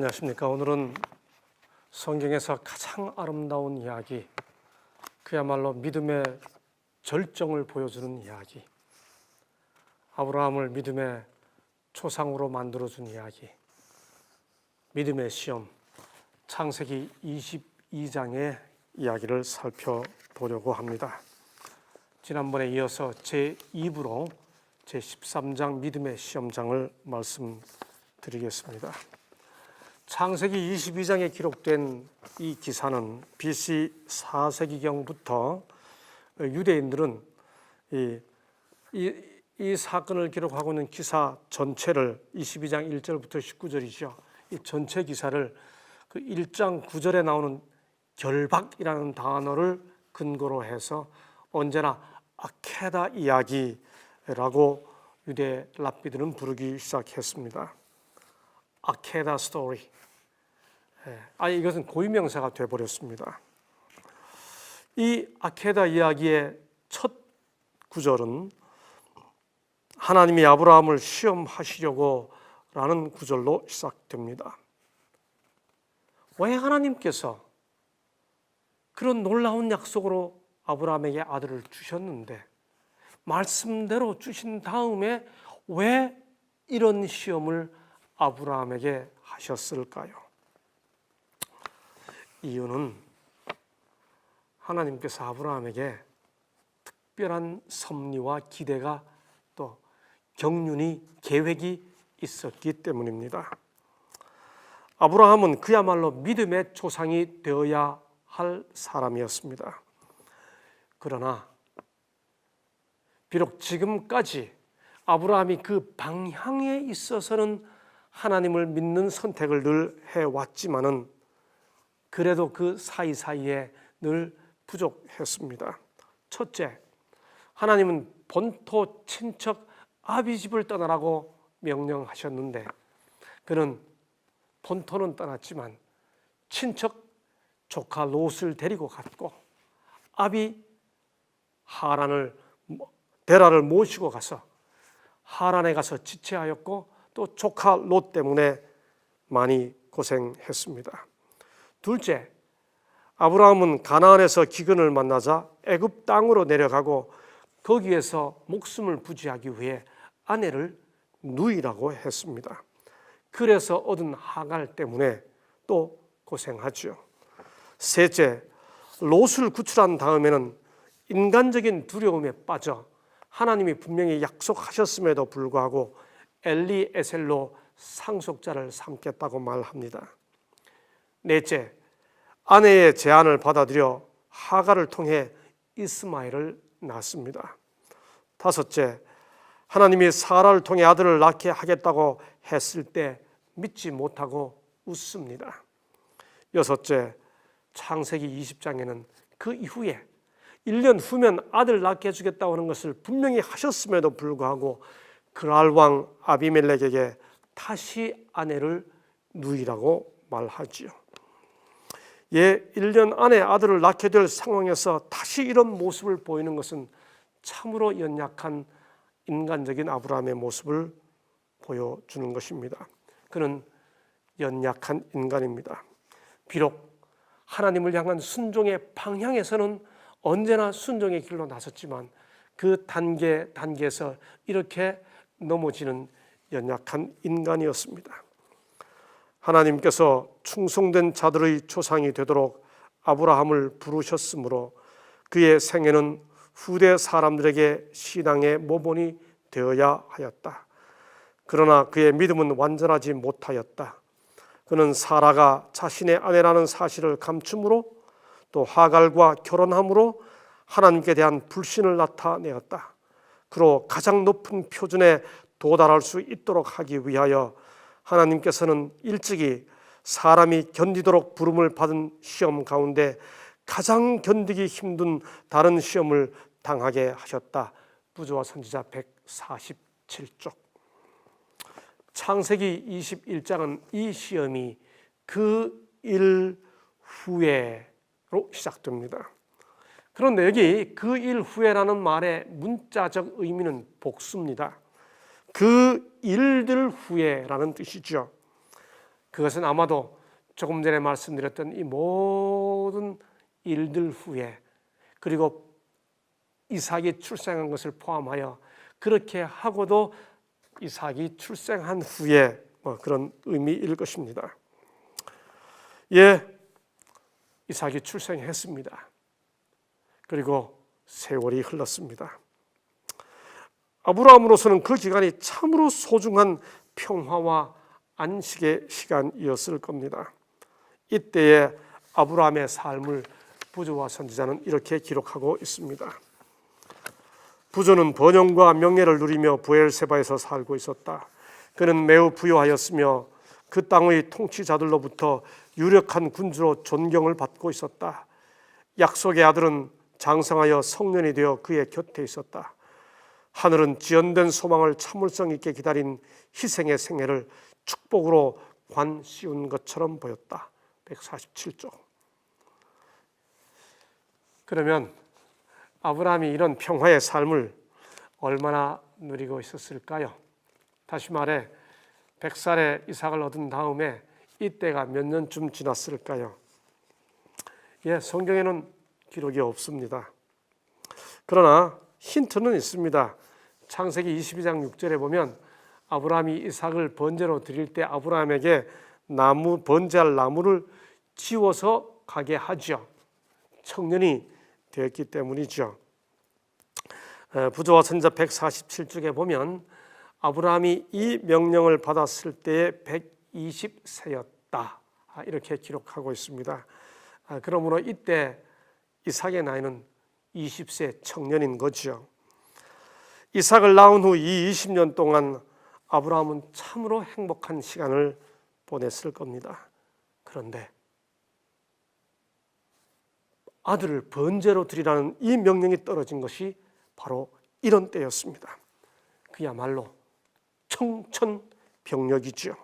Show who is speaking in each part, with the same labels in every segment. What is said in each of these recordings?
Speaker 1: 안녕하십니까. 오늘은 성경에서 가장 아름다운 이야기, 그야말로 믿음의 절정을 보여주는 이야기, 아브라함을 믿음의 초상으로 만들어준 이야기, 믿음의 시험, 창세기 22장의 이야기를 살펴보려고 합니다. 지난번에 이어서 제 2부로 제 13장 믿음의 시험장을 말씀드리겠습니다. 창세기 22장에 기록된 이 기사는 BC 4세기경부터 유대인들은 이, 이, 이 사건을 기록하고 있는 기사 전체를 22장 1절부터 19절이죠. 이 전체 기사를 그 1장 9절에 나오는 결박이라는 단어를 근거로 해서 언제나 아케다 이야기라고 유대 랍비들은 부르기 시작했습니다. 아케다 스토리. 예, 아예 이것은 고유명사가 되어버렸습니다. 이 아케다 이야기의 첫 구절은 하나님이 아브라함을 시험하시려고 라는 구절로 시작됩니다. 왜 하나님께서 그런 놀라운 약속으로 아브라함에게 아들을 주셨는데 말씀대로 주신 다음에 왜 이런 시험을 아브라함에게 하셨을까요? 이유는 하나님께서 아브라함에게 특별한 섭리와 기대가 또 경륜이 계획이 있었기 때문입니다. 아브라함은 그야말로 믿음의 조상이 되어야 할 사람이었습니다. 그러나 비록 지금까지 아브라함이 그 방향에 있어서는 하나님을 믿는 선택을 늘 해왔지만은 그래도 그 사이사이에 늘 부족했습니다. 첫째, 하나님은 본토 친척 아비집을 떠나라고 명령하셨는데 그는 본토는 떠났지만 친척 조카 롯을 데리고 갔고 아비 하란을 데라를 모시고 가서 하란에 가서 지체하였고 또 조카 롯 때문에 많이 고생했습니다. 둘째, 아브라함은 가나안에서 기근을 만나자 애굽 땅으로 내려가고 거기에서 목숨을 부지하기 위해 아내를 누이라고 했습니다. 그래서 얻은 하갈 때문에 또 고생하죠. 셋째, 롯을 구출한 다음에는 인간적인 두려움에 빠져 하나님이 분명히 약속하셨음에도 불구하고 엘리 에셀로 상속자를 삼겠다고 말합니다. 넷째, 아내의 제안을 받아들여 하가를 통해 이스마엘을 낳습니다. 다섯째, 하나님이 사라를 통해 아들을 낳게 하겠다고 했을 때 믿지 못하고 웃습니다. 여섯째, 창세기 20장에는 그 이후에 1년 후면 아들 낳게 해주겠다고 하는 것을 분명히 하셨음에도 불구하고 그랄 왕 아비멜렉에게 다시 아내를 누이라고 말하지요. 예, 1년 안에 아들을 낳게 될 상황에서 다시 이런 모습을 보이는 것은 참으로 연약한 인간적인 아브라함의 모습을 보여주는 것입니다. 그는 연약한 인간입니다. 비록 하나님을 향한 순종의 방향에서는 언제나 순종의 길로 나섰지만 그 단계 단계에서 이렇게 넘어지는 연약한 인간이었습니다. 하나님께서 충성된 자들의 조상이 되도록 아브라함을 부르셨으므로 그의 생애는 후대 사람들에게 신앙의 모본이 되어야 하였다. 그러나 그의 믿음은 완전하지 못하였다. 그는 사라가 자신의 아내라는 사실을 감춤으로 또 하갈과 결혼함으로 하나님께 대한 불신을 나타내었다. 그로 가장 높은 표준에 도달할 수 있도록 하기 위하여 하나님께서는 일찍이 사람이 견디도록 부름을 받은 시험 가운데 가장 견디기 힘든 다른 시험을 당하게 하셨다. 부조와 선지자 147쪽. 창세기 21장은 이 시험이 그 일 후에로 시작됩니다. 그런데 여기 그 일 후에라는 말의 문자적 의미는 복수입니다. 그 일들 후에라는 뜻이죠. 그것은 아마도 조금 전에 말씀드렸던 이 모든 일들 후에 그리고 이삭이 출생한 것을 포함하여 그렇게 하고도 이삭이 출생한 후에 뭐 그런 의미일 것입니다. 예, 이삭이 출생했습니다. 그리고 세월이 흘렀습니다. 아브라함으로서는 그 기간이 참으로 소중한 평화와 안식의 시간이었을 겁니다. 이때에 아브라함의 삶을 부조와 선지자는 이렇게 기록하고 있습니다. 부조는 번영과 명예를 누리며 부엘세바에서 살고 있었다. 그는 매우 부유하였으며 그 땅의 통치자들로부터 유력한 군주로 존경을 받고 있었다. 약속의 아들은 장성하여 성년이 되어 그의 곁에 있었다. 하늘은 지연된 소망을 참을성 있게 기다린 희생의 생애를 축복으로 관 씌운 것처럼 보였다. 147조. 그러면 아브라함이 이런 평화의 삶을 얼마나 누리고 있었을까요? 다시 말해 100살에 이삭을 얻은 다음에 이때가 몇 년쯤 지났을까요? 예, 성경에는 기록이 없습니다. 그러나 힌트는 있습니다. 창세기 22장 6절에 보면 아브라함이 이삭을 번제로 드릴 때 아브라함에게 나무 번제할 나무를 지워서 가게 하죠. 청년이 되었기 때문이죠. 부조와 선자 147쪽에 보면 아브라함이 이 명령을 받았을 때에 120세였다. 이렇게 기록하고 있습니다. 아, 그러므로 이때 이삭의 나이는 20세 청년인 거죠. 이삭을 낳은 후 이 20년 동안 아브라함은 참으로 행복한 시간을 보냈을 겁니다. 그런데 아들을 번제로 드리라는 이 명령이 떨어진 것이 바로 이런 때였습니다. 그야말로 청천벽력이죠.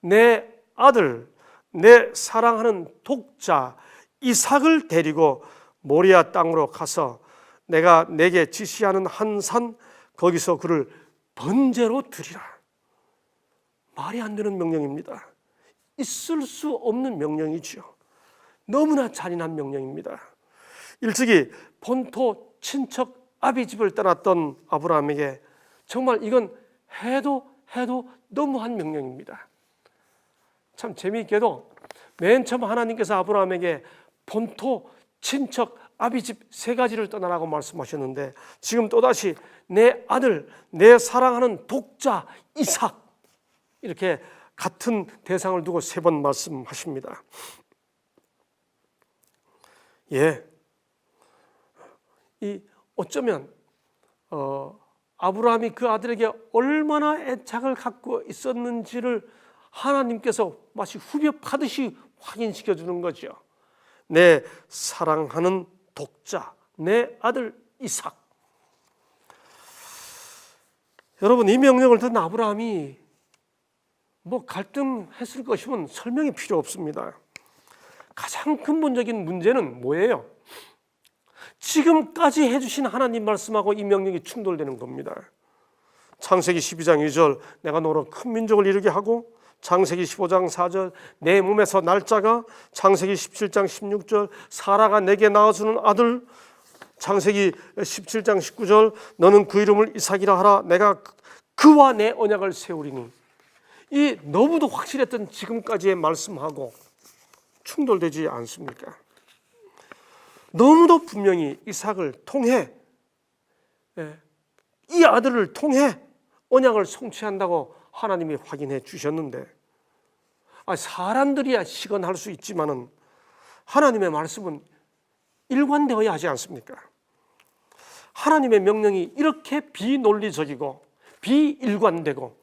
Speaker 1: 내 아들, 내 사랑하는 독자 이삭을 데리고 모리아 땅으로 가서 내가 내게 지시하는 한 산 거기서 그를 번제로 드리라. 말이 안 되는 명령입니다. 있을 수 없는 명령이지요. 너무나 잔인한 명령입니다. 일찍이 본토 친척 아비 집을 떠났던 아브라함에게 정말 이건 해도 해도 너무한 명령입니다. 참 재미있게도 맨 처음 하나님께서 아브라함에게 본토 친척 아비 집 세 가지를 떠나라고 말씀하셨는데 지금 또다시 내 아들 내 사랑하는 독자 이삭 이렇게 같은 대상을 두고 세 번 말씀하십니다. 예. 이 어쩌면 어, 아브라함이 그 아들에게 얼마나 애착을 갖고 있었는지를 하나님께서 마치 후벼 파듯이 확인시켜 주는 거죠. 내 사랑하는 독자, 내 아들 이삭. 여러분 이 명령을 듣는 아브라함이 뭐 갈등했을 것이면 설명이 필요 없습니다. 가장 근본적인 문제는 뭐예요? 지금까지 해주신 하나님 말씀하고 이 명령이 충돌되는 겁니다. 창세기 12장 2절 내가 너로 큰 민족을 이루게 하고 창세기 15장 4절 내 몸에서 날짜가 창세기 17장 16절 사라가 내게 낳아주는 아들. 창세기 17장 19절 너는 그 이름을 이삭이라 하라. 내가 그와 내 언약을 세우리니. 이 너무도 확실했던 지금까지의 말씀하고 충돌되지 않습니까? 너무도 분명히 이삭을 통해 예, 이 아들을 통해 언약을 성취한다고 하나님이 확인해 주셨는데 아, 사람들이야 시건할 수 있지만은 하나님의 말씀은 일관되어야 하지 않습니까? 하나님의 명령이 이렇게 비논리적이고 비일관되고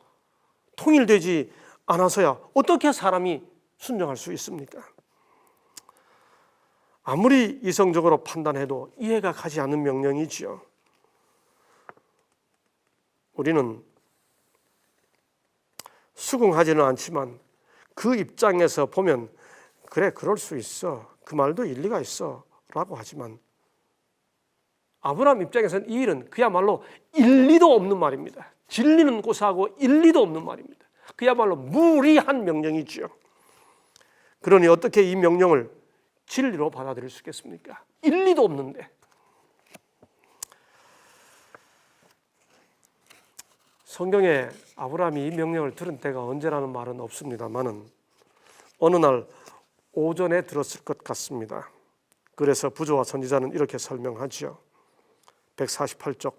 Speaker 1: 통일되지 않아서야 어떻게 사람이 순종할 수 있습니까? 아무리 이성적으로 판단해도 이해가 가지 않는 명령이지요. 우리는 수긍하지는 않지만 그 입장에서 보면 그래 그럴 수 있어 그 말도 일리가 있어라고 하지만 아브라함 입장에서는 이 일은 그야말로 일리도 없는 말입니다. 진리는 고사하고 일리도 없는 말입니다. 그야말로 무리한 명령이지요. 그러니 어떻게 이 명령을 진리로 받아들일 수 있겠습니까? 일리도 없는데. 성경에 아브라함이 이 명령을 들은 때가 언제라는 말은 없습니다만은 어느 날 오전에 들었을 것 같습니다. 그래서 부조와 선지자는 이렇게 설명하지요. 148쪽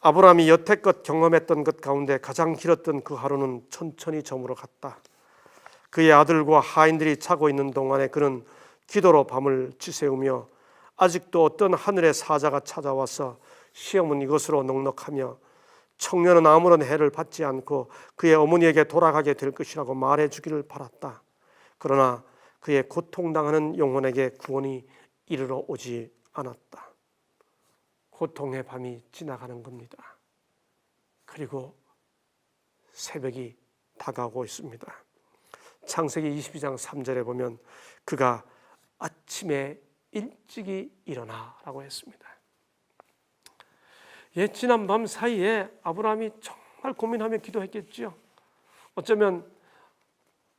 Speaker 1: 아브라함이 여태껏 경험했던 것 가운데 가장 길었던 그 하루는 천천히 저물어 갔다. 그의 아들과 하인들이 자고 있는 동안에 그는 기도로 밤을 지새우며 아직도 어떤 하늘의 사자가 찾아와서 시험은 이것으로 넉넉하며 청년은 아무런 해를 받지 않고 그의 어머니에게 돌아가게 될 것이라고 말해 주기를 바랐다. 그러나 그의 고통당하는 영혼에게 구원이 이르러 오지 않았다. 고통의 밤이 지나가는 겁니다. 그리고 새벽이 다가오고 있습니다. 창세기 22장 3절에 보면 그가 아침에 일찍이 일어나라고 했습니다. 예, 지난 밤 사이에 아브라함이 정말 고민하며 기도했겠지요. 어쩌면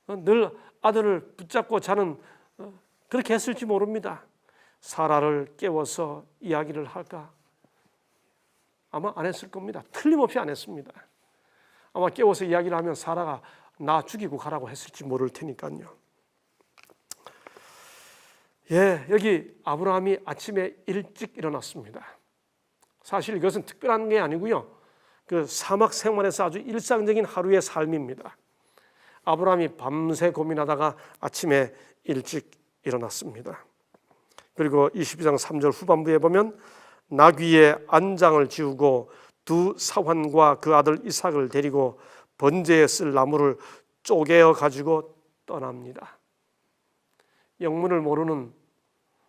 Speaker 1: 늘 아들을 붙잡고 자는 어, 그렇게 했을지 모릅니다. 사라를 깨워서 이야기를 할까? 아마 안 했을 겁니다. 틀림없이 안 했습니다. 아마 깨워서 이야기를 하면 사라가 나 죽이고 가라고 했을지 모를 테니까요. 예, 여기 아브라함이 아침에 일찍 일어났습니다. 사실 이것은 특별한 게 아니고요. 그 사막 생활에서 아주 일상적인 하루의 삶입니다. 아브라함이 밤새 고민하다가 아침에 일찍 일어났습니다. 그리고 22장 3절 후반부에 보면 나귀의 안장을 지우고 두 사환과 그 아들 이삭을 데리고 번제에 쓸 나무를 쪼개어 가지고 떠납니다. 영문을 모르는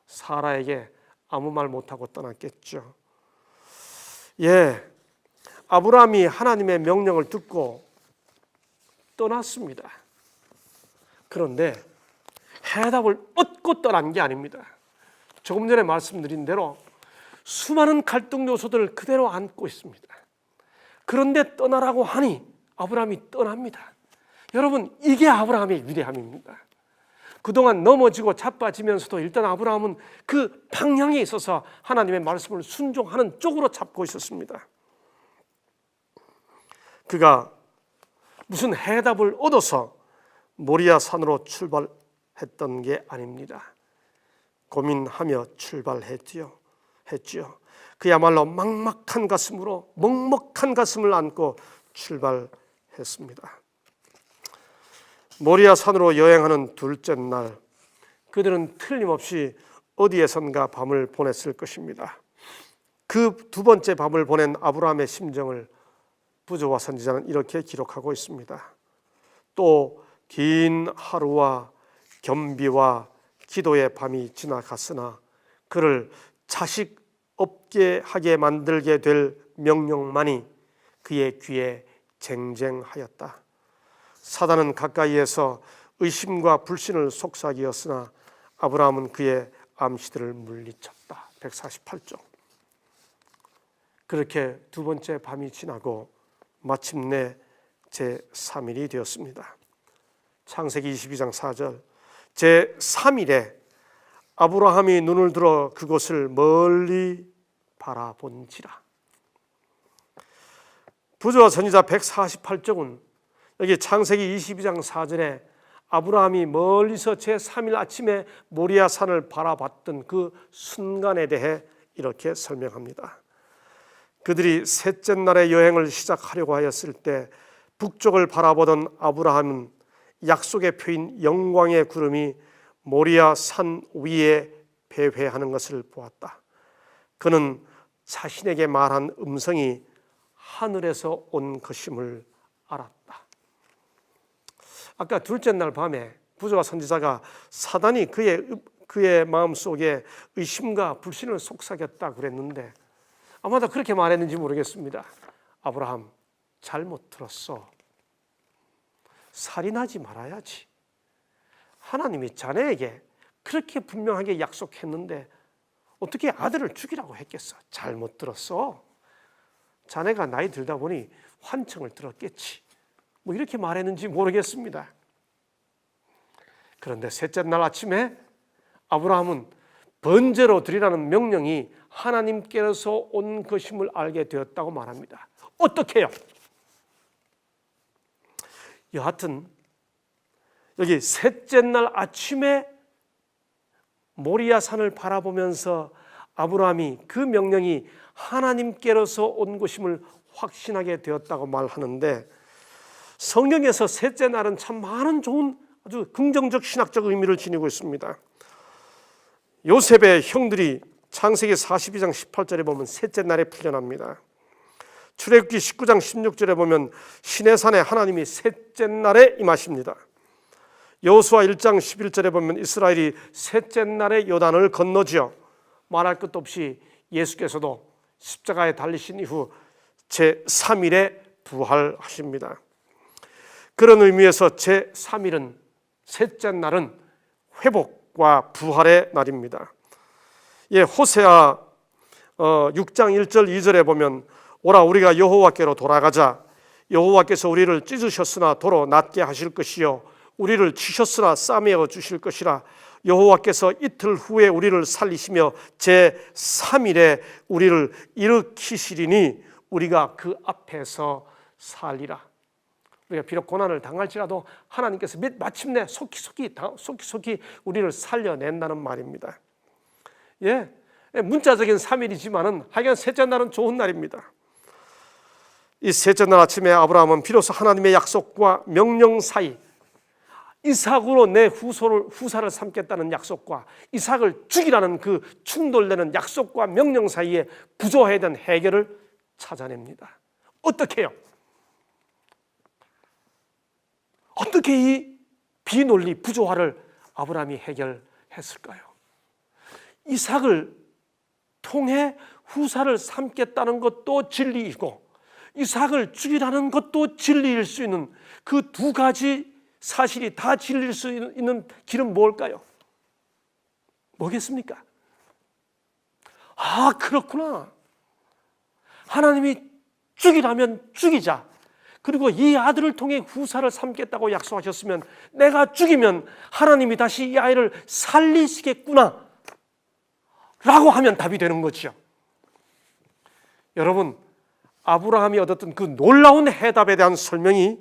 Speaker 1: 사라에게 아무 말 못하고 떠났겠죠. 예, 아브라함이 하나님의 명령을 듣고 떠났습니다. 그런데 해답을 얻고 떠난 게 아닙니다. 조금 전에 말씀드린 대로 수많은 갈등 요소들을 그대로 안고 있습니다. 그런데 떠나라고 하니 아브라함이 떠납니다. 여러분, 이게 아브라함의 위대함입니다. 그동안 넘어지고 자빠지면서도 일단 아브라함은 그 방향에 있어서 하나님의 말씀을 순종하는 쪽으로 잡고 있었습니다. 그가 무슨 해답을 얻어서 모리아 산으로 출발했던 게 아닙니다. 고민하며 출발했지요. 했지요. 그야말로 막막한 가슴으로 먹먹한 가슴을 안고 출발했습니다. 모리아 산으로 여행하는 둘째 날 그들은 틀림없이 어디에선가 밤을 보냈을 것입니다. 그 두 번째 밤을 보낸 아브라함의 심정을 부조와 선지자는 이렇게 기록하고 있습니다. 또 긴 하루와 겸비와 기도의 밤이 지나갔으나 그를 자식 없게 하게 만들게 될 명령만이 그의 귀에 쟁쟁하였다. 사단은 가까이에서 의심과 불신을 속삭이었으나 아브라함은 그의 암시들을 물리쳤다. 148쪽. 그렇게 두 번째 밤이 지나고 마침내 제 3일이 되었습니다. 창세기 22장 4절 제 3일에 아브라함이 눈을 들어 그곳을 멀리 바라본지라. 부조와 선지자 148쪽은 여기 창세기 22장 4절에 아브라함이 멀리서 제 3일 아침에 모리아 산을 바라봤던 그 순간에 대해 이렇게 설명합니다. 그들이 셋째 날의 여행을 시작하려고 하였을 때 북쪽을 바라보던 아브라함은 약속의 표인 영광의 구름이 모리아 산 위에 배회하는 것을 보았다. 그는 자신에게 말한 음성이 하늘에서 온 것임을. 아까 둘째 날 밤에 부조와 선지자가 사단이 그의 그의 마음 속에 의심과 불신을 속삭였다 그랬는데 아마도 그렇게 말했는지 모르겠습니다. 아브라함 잘못 들었어. 살인하지 말아야지. 하나님이 자네에게 그렇게 분명하게 약속했는데 어떻게 아들을 죽이라고 했겠어? 잘못 들었어. 자네가 나이 들다 보니 환청을 들었겠지. 뭐 이렇게 말했는지 모르겠습니다. 그런데 셋째 날 아침에 아브라함은 번제로 드리라는 명령이 하나님께서 온 것임을 알게 되었다고 말합니다. 어떻게요? 여하튼 여기 셋째 날 아침에 모리아 산을 바라보면서 아브라함이 그 명령이 하나님께로서 온 것임을 확신하게 되었다고 말하는데 성경에서 셋째 날은 참 많은 좋은 아주 긍정적 신학적 의미를 지니고 있습니다. 요셉의 형들이 창세기 42장 18절에 보면 셋째 날에 풀려납니다. 출애굽기 19장 16절에 보면 신의 산에 하나님이 셋째 날에 임하십니다. 여호수아 1장 11절에 보면 이스라엘이 셋째 날에 요단을 건너지어 말할 것도 없이 예수께서도 십자가에 달리신 이후 제 3일에 부활하십니다. 그런 의미에서 제 3일은 셋째 날은 회복과 부활의 날입니다. 예, 호세아 6장 1절 2절에 보면 오라 우리가 여호와께로 돌아가자 여호와께서 우리를 찢으셨으나 도로 낫게 하실 것이요 우리를 치셨으나 싸매어 주실 것이라 여호와께서 이틀 후에 우리를 살리시며 제 3일에 우리를 일으키시리니 우리가 그 앞에서 살리라. 우리가 비록 고난을 당할지라도 하나님께서 마침내 속히 속히 속히 속히 우리를 살려낸다는 말입니다. 예, 문자적인 3일이지만은 하여간 셋째 날은 좋은 날입니다. 이 셋째 날 아침에 아브라함은 비로소 하나님의 약속과 명령 사이 이삭으로 내 후손을 후사를 삼겠다는 약속과 이삭을 죽이라는 그 충돌되는 약속과 명령 사이에 되는 해결을 찾아냅니다. 어떻게 요? 어떻게 이 비논리 부조화를 아브라함이 해결했을까요? 이삭을 통해 후사를 삼겠다는 것도 진리이고 이삭을 죽이라는 것도 진리일 수 있는 그 두 가지 사실이 다 진리일 수 있는 길은 뭘까요? 뭐겠습니까? 아, 그렇구나. 하나님이 죽이라면 죽이자. 그리고 이 아들을 통해 후사를 삼겠다고 약속하셨으면 내가 죽이면 하나님이 다시 이 아이를 살리시겠구나. 라고 하면 답이 되는 거죠. 여러분, 아브라함이 얻었던 그 놀라운 해답에 대한 설명이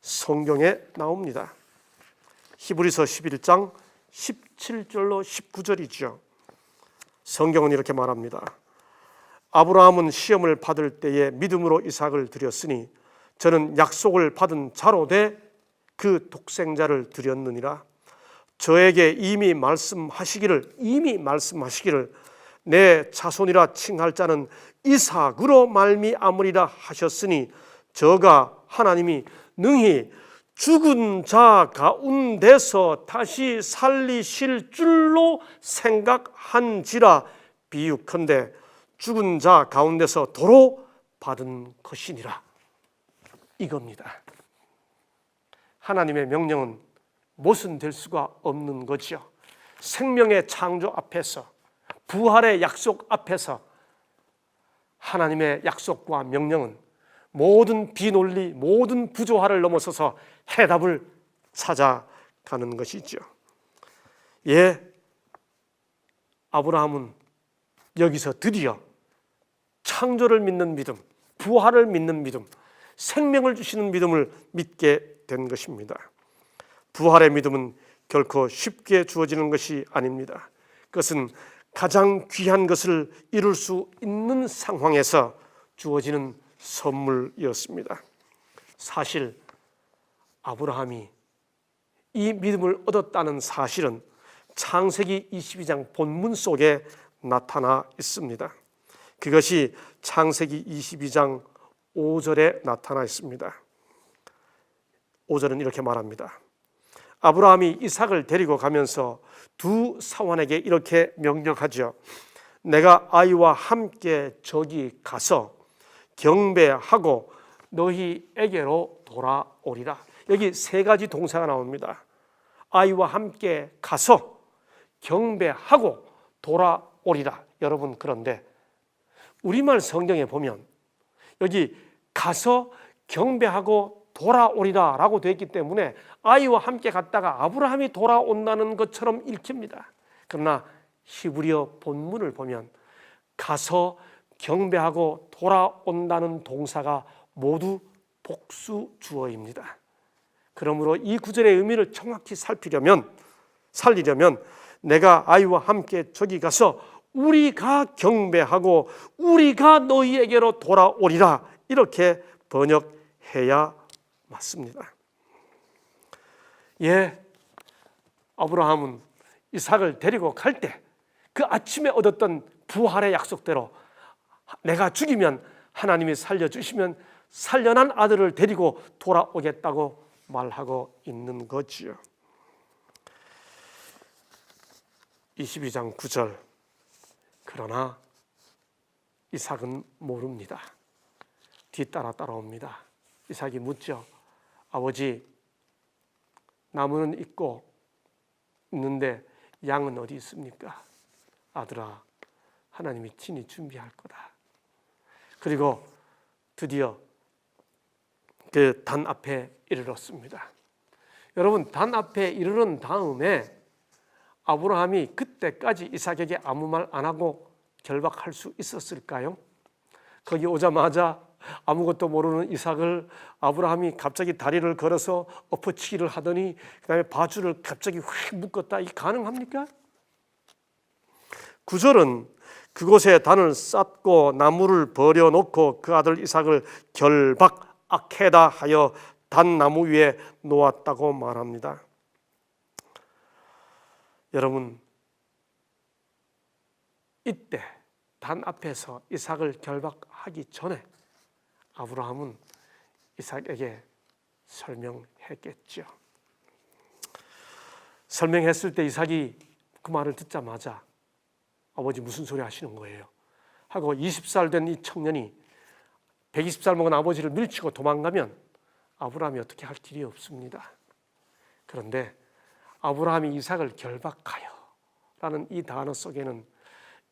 Speaker 1: 성경에 나옵니다. 히브리서 11장 17절로 19절이죠. 성경은 이렇게 말합니다. 아브라함은 시험을 받을 때에 믿음으로 이삭을 드렸으니 저는 약속을 받은 자로 돼그 독생자를 드렸느니라. 저에게 이미 말씀하시기를 이미 말씀하시기를 내 자손이라 칭할 자는 이삭으로 말미암으리라 하셨으니 저가 하나님이 능히 죽은 자 가운데서 다시 살리실 줄로 생각한지라 비유컨대 죽은 자 가운데서 도로 받은 것이니라 이겁니다. 하나님의 명령은 모순될 수가 없는 거죠. 생명의 창조 앞에서 부활의 약속 앞에서 하나님의 약속과 명령은 모든 비논리, 모든 부조화를 넘어서서 해답을 찾아가는 것이죠. 예, 아브라함은 여기서 드디어 창조를 믿는 믿음, 부활을 믿는 믿음, 생명을 주시는 믿음을 믿게 된 것입니다. 부활의 믿음은 결코 쉽게 주어지는 것이 아닙니다. 그것은 가장 귀한 것을 이룰 수 있는 상황에서 주어지는 선물이었습니다. 사실 아브라함이 이 믿음을 얻었다는 사실은 창세기 22장 본문 속에 나타나 있습니다. 그것이 창세기 22장 5절에 나타나 있습니다. 5절은 이렇게 말합니다. 아브라함이 이삭을 데리고 가면서 두 사원에게 이렇게 명령하죠. 내가 아이와 함께 저기 가서 경배하고 너희에게로 돌아오리라. 여기 세 가지 동사가 나옵니다. 아이와 함께 가서 경배하고 돌아오리라. 여러분 그런데 우리말 성경에 보면 여기 가서 경배하고 돌아오리라 라고 되어 있기 때문에 아이와 함께 갔다가 아브라함이 돌아온다는 것처럼 읽힙니다. 그러나 히브리어 본문을 보면 가서 경배하고 돌아온다는 동사가 모두 복수 주어입니다. 그러므로 이 구절의 의미를 정확히 살피려면 살리려면 내가 아이와 함께 저기 가서 우리가 경배하고 우리가 너희에게로 돌아오리라 이렇게 번역해야 맞습니다. 예, 아브라함은 이삭을 데리고 갈 때 그 아침에 얻었던 부활의 약속대로 내가 죽이면 하나님이 살려주시면 살려난 아들을 데리고 돌아오겠다고 말하고 있는 거지요. 22장 9절 그러나 이삭은 모릅니다. 뒤따라 따라옵니다. 이삭이 묻죠. 아버지 나무는 있고 있는데 양은 어디 있습니까? 아들아 하나님이 친히 준비할 거다. 그리고 드디어 그 단 앞에 이르렀습니다. 여러분 단 앞에 이르른 다음에 아브라함이 그때까지 이삭에게 아무 말 안 하고 결박할 수 있었을까요? 거기 오자마자 아무것도 모르는 이삭을 아브라함이 갑자기 다리를 걸어서 엎어치기를 하더니 그다음에 바주를 갑자기 휙 묶었다. 이 가능합니까? 구절은 그곳에 단을 쌓고 나무를 버려 놓고 그 아들 이삭을 결박 아케다 하여 단 나무 위에 놓았다고 말합니다. 여러분 이때 단 앞에서 이삭을 결박하기 전에 아브라함은 이삭에게 설명했겠죠. 설명했을 때 이삭이 그 말을 듣자마자 아버지 무슨 소리 하시는 거예요? 하고 20살 된 이 청년이 120살 먹은 아버지를 밀치고 도망가면 아브라함이 어떻게 할 길이 없습니다. 그런데 아브라함이 이삭을 결박하여 라는 이 단어 속에는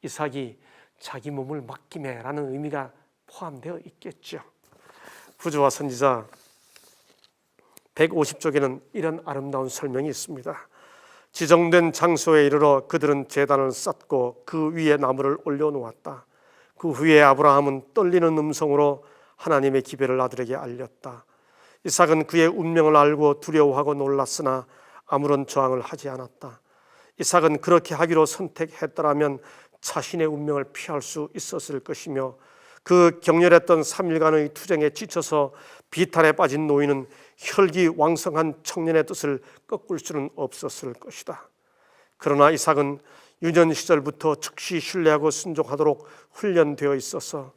Speaker 1: 이삭이 자기 몸을 맡김해라는 의미가 포함되어 있겠죠. 구주와 선지자 150쪽에는 이런 아름다운 설명이 있습니다. 지정된 장소에 이르러 그들은 제단을 쌓고 그 위에 나무를 올려놓았다. 그 후에 아브라함은 떨리는 음성으로 하나님의 기별을 아들에게 알렸다. 이삭은 그의 운명을 알고 두려워하고 놀랐으나 아무런 저항을 하지 않았다. 이삭은 그렇게 하기로 선택했더라면 자신의 운명을 피할 수 있었을 것이며 그 격렬했던 3일간의 투쟁에 지쳐서 비탈에 빠진 노인은 혈기왕성한 청년의 뜻을 꺾을 수는 없었을 것이다. 그러나 이삭은 유년 시절부터 즉시 신뢰하고 순종하도록 훈련되어 있어서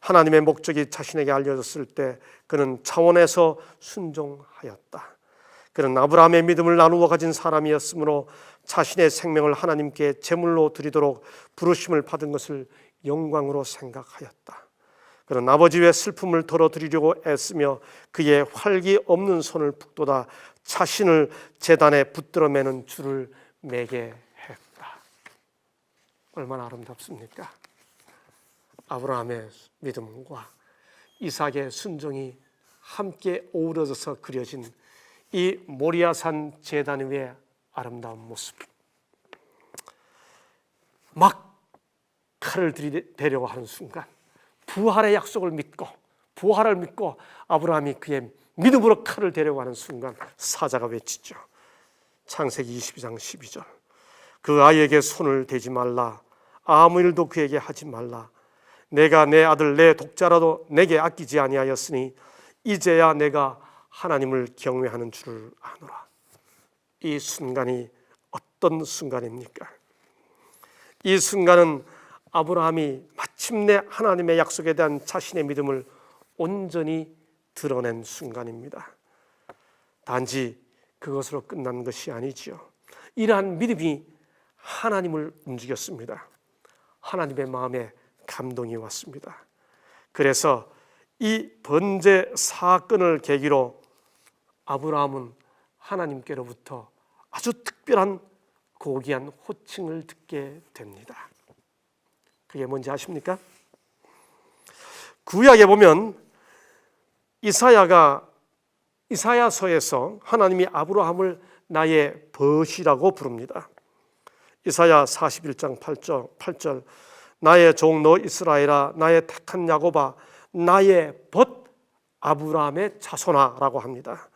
Speaker 1: 하나님의 목적이 자신에게 알려졌을 때 그는 차원에서 순종하였다. 그는 아브라함의 믿음을 나누어 가진 사람이었으므로 자신의 생명을 하나님께 제물로 드리도록 부르심을 받은 것을 영광으로 생각하였다. 그는 아버지 의 슬픔을 덜어드리려고 애쓰며 그의 활기 없는 손을 북돋아 자신을 재단에 붙들어 매는 줄을 매게 했다. 얼마나 아름답습니까? 아브라함의 믿음과 이삭의 순종이 함께 어우러져서 그려진 이 모리아산 재단 위의 아름다운 모습. 막 칼을 들이대려고 하는 순간 부활의 약속을 믿고 부활을 믿고 아브라함이 그의 믿음으로 칼을 대려고 하는 순간 사자가 외치죠. 창세기 22장 12절. 그 아이에게 손을 대지 말라. 아무 일도 그에게 하지 말라. 내가 내 아들 내 독자라도 내게 아끼지 아니하였으니 이제야 내가 하나님을 경외하는 줄을 아노라. 이 순간이 어떤 순간입니까? 이 순간은 아브라함이 마침내 하나님의 약속에 대한 자신의 믿음을 온전히 드러낸 순간입니다. 단지 그것으로 끝난 것이 아니지요. 이러한 믿음이 하나님을 움직였습니다. 하나님의 마음에 감동이 왔습니다. 그래서 이 번제 사건을 계기로 아브라함은 하나님께로부터 아주 특별한 고귀한 호칭을 듣게 됩니다. 그게 뭔지 아십니까? 구약에 보면 이사야가 이사야서에서 하나님이 아브라함을 나의 벗이라고 부릅니다. 이사야 41장 8절, 8절 나의 종 너 이스라엘아 나의 택한 야곱아 나의 벗 아브라함의 자손아라고 합니다.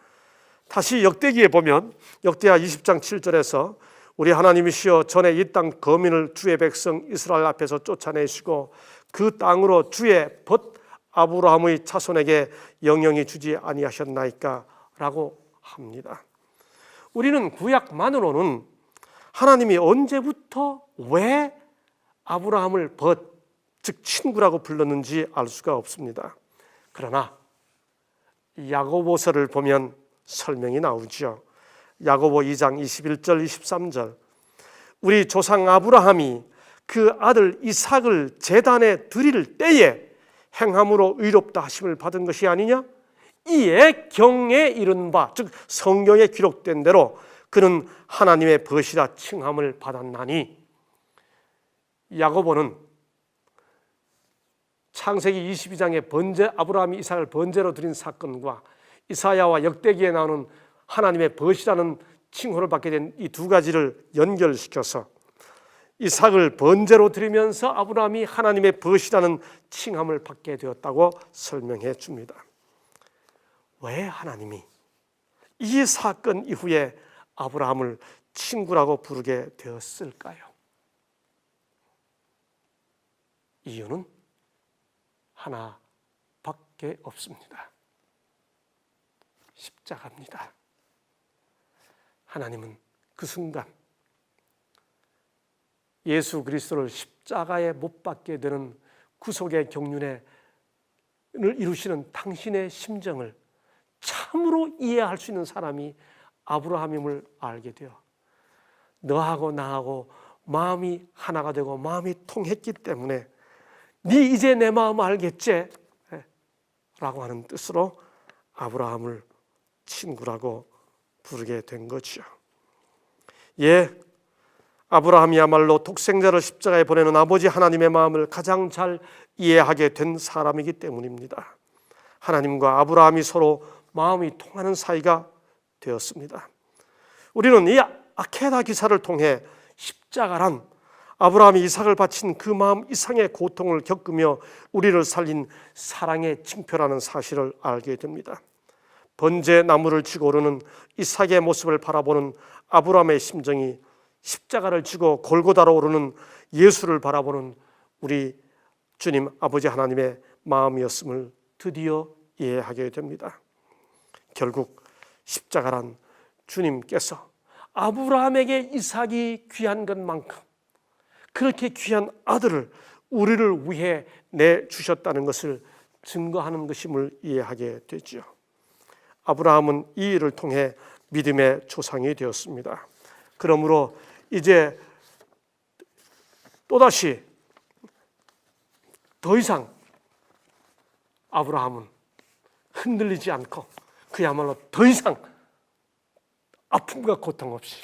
Speaker 1: 다시 역대기에 보면 역대하 20장 7절에서 우리 하나님이시여 전에 이 땅 거민을 주의 백성 이스라엘 앞에서 쫓아내시고 그 땅으로 주의 벗 아브라함의 자손에게 영영이 주지 아니하셨나이까라고 합니다. 우리는 구약만으로는 하나님이 언제부터 왜 아브라함을 벗, 즉 친구라고 불렀는지 알 수가 없습니다. 그러나 야고보서를 보면 설명이 나오죠. 야고보 2장 21절 23절 우리 조상 아브라함이 그 아들 이삭을 제단에 드릴 때에 행함으로 의롭다 하심을 받은 것이 아니냐? 이에 경에 이른 바, 즉 성경에 기록된 대로 그는 하나님의 벗이라 칭함을 받았나니 야고보는 창세기 22장에 번제 아브라함이 이삭을 번제로 드린 사건과 이사야와 역대기에 나오는 하나님의 벗이라는 칭호를 받게 된 이 두 가지를 연결시켜서 이삭을 번제로 드리면서 아브라함이 하나님의 벗이라는 칭함을 받게 되었다고 설명해 줍니다. 왜 하나님이 이 사건 이후에 아브라함을 친구라고 부르게 되었을까요? 이유는 하나밖에 없습니다. 십자가입니다. 하나님은 그 순간 예수 그리스도를 십자가에 못 박게 되는 구속의 경륜에 를 이루시는 당신의 심정을 참으로 이해할 수 있는 사람이 아브라함임을 알게 돼요. 너하고 나하고 마음이 하나가 되고 마음이 통했기 때문에 네 이제 내 마음 알겠지? 예. 라고 하는 뜻으로 아브라함을 친구라고 부르게 된 거죠. 예, 아브라함이야말로 독생자를 십자가에 보내는 아버지 하나님의 마음을 가장 잘 이해하게 된 사람이기 때문입니다. 하나님과 아브라함이 서로 마음이 통하는 사이가 되었습니다. 우리는 이 아케다 기사를 통해 십자가란 아브라함이 이삭을 바친 그 마음 이상의 고통을 겪으며 우리를 살린 사랑의 징표라는 사실을 알게 됩니다. 번제 나무를 쥐고 오르는 이삭의 모습을 바라보는 아브라함의 심정이 십자가를 지고 골고다로 오르는 예수를 바라보는 우리 주님 아버지 하나님의 마음이었음을 드디어 이해하게 됩니다. 결국 십자가란 주님께서 아브라함에게 이삭이 귀한 것만큼 그렇게 귀한 아들을 우리를 위해 내 주셨다는 것을 증거하는 것임을 이해하게 되죠. 아브라함은 이 일을 통해 믿음의 조상이 되었습니다. 그러므로 이제 또다시 더 이상 아브라함은 흔들리지 않고 그야말로 더 이상 아픔과 고통 없이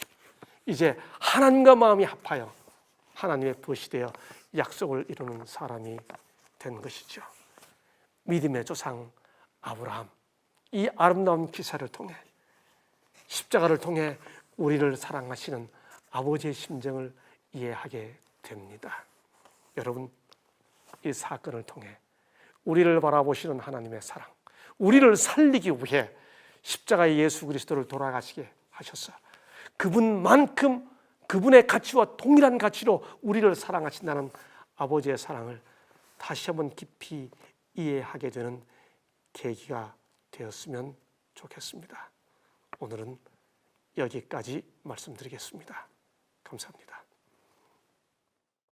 Speaker 1: 이제 하나님과 마음이 합하여 하나님의 벗이 되어 약속을 이루는 사람이 된 것이죠. 믿음의 조상 아브라함 이 아름다운 기사를 통해 십자가를 통해 우리를 사랑하시는 아버지의 심정을 이해하게 됩니다. 여러분, 이 사건을 통해 우리를 바라보시는 하나님의 사랑, 우리를 살리기 위해 십자가의 예수 그리스도를 돌아가시게 하셨어. 그분만큼 그분의 가치와 동일한 가치로 우리를 사랑하신다는 아버지의 사랑을 다시 한번 깊이 이해하게 되는 계기가 되었으면 좋겠습니다. 오늘은 여기까지 말씀드리겠습니다. 감사합니다.